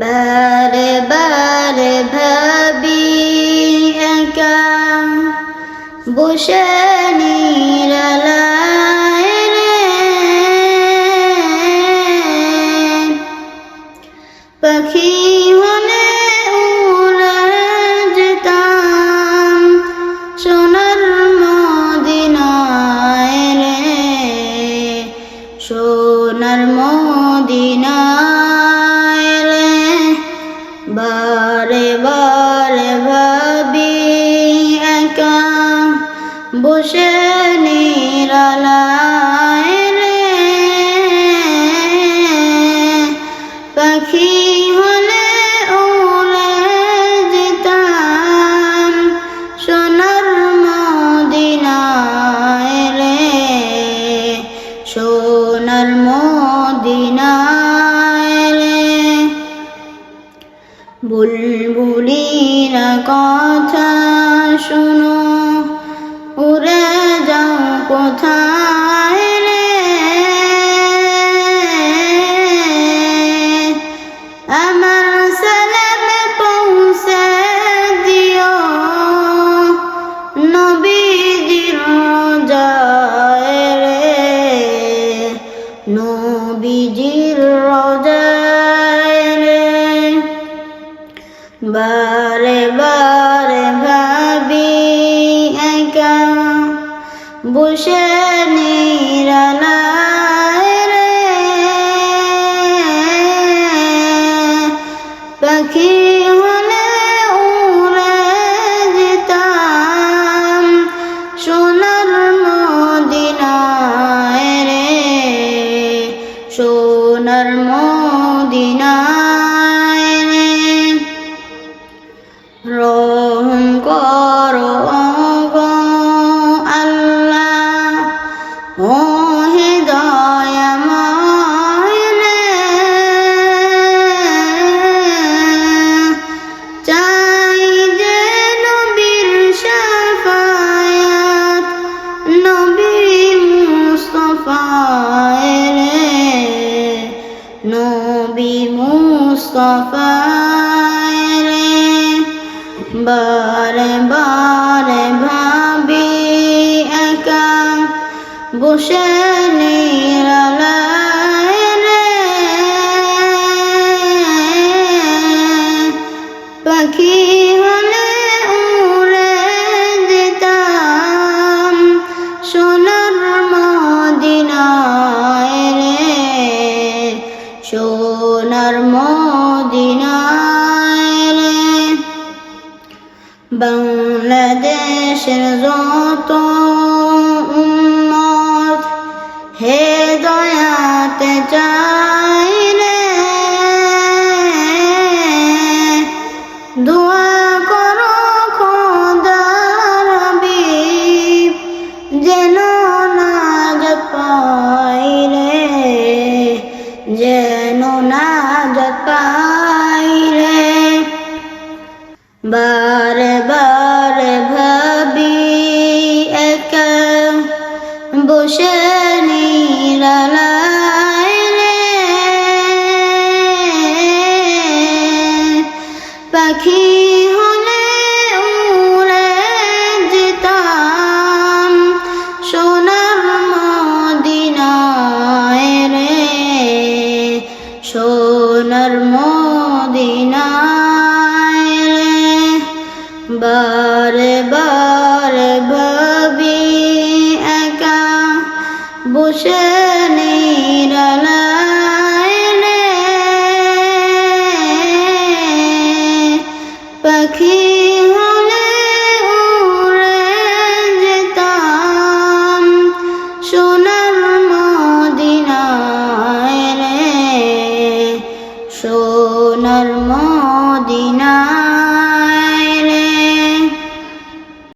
বারে বারে ভাবি একা। বসে পাখি হলে উড়ে যেতাম সোনার মদিনায় রে। সোনার মদিনায় বসে নিরালায় রে। পাখি হলে উড়ে যেতাম সোনার মদিনায় রে। সোনার মদিনায় রে। বুলবুলিরা কথা শুনো। নবীজির রে বারে বারে ভাবি একা বসে নিরালায় হে দয়াময় চাই যে নবীর শাফায়াত নবী মুস্তফায় রে। নবী মুস্তফায় রে। বারে বারে বসে নিরালায় পাখি হলে উড়ে যেতাম সোনার মদিনায় রে। সোনার মদিনায় রে। বাংলাদেশের যত হে দয়াতে চাই রে। দোয়া করো খোদার হাবিব যেন না পাই রে যেন বারে বারে ভাবি একা বসে নিরালায়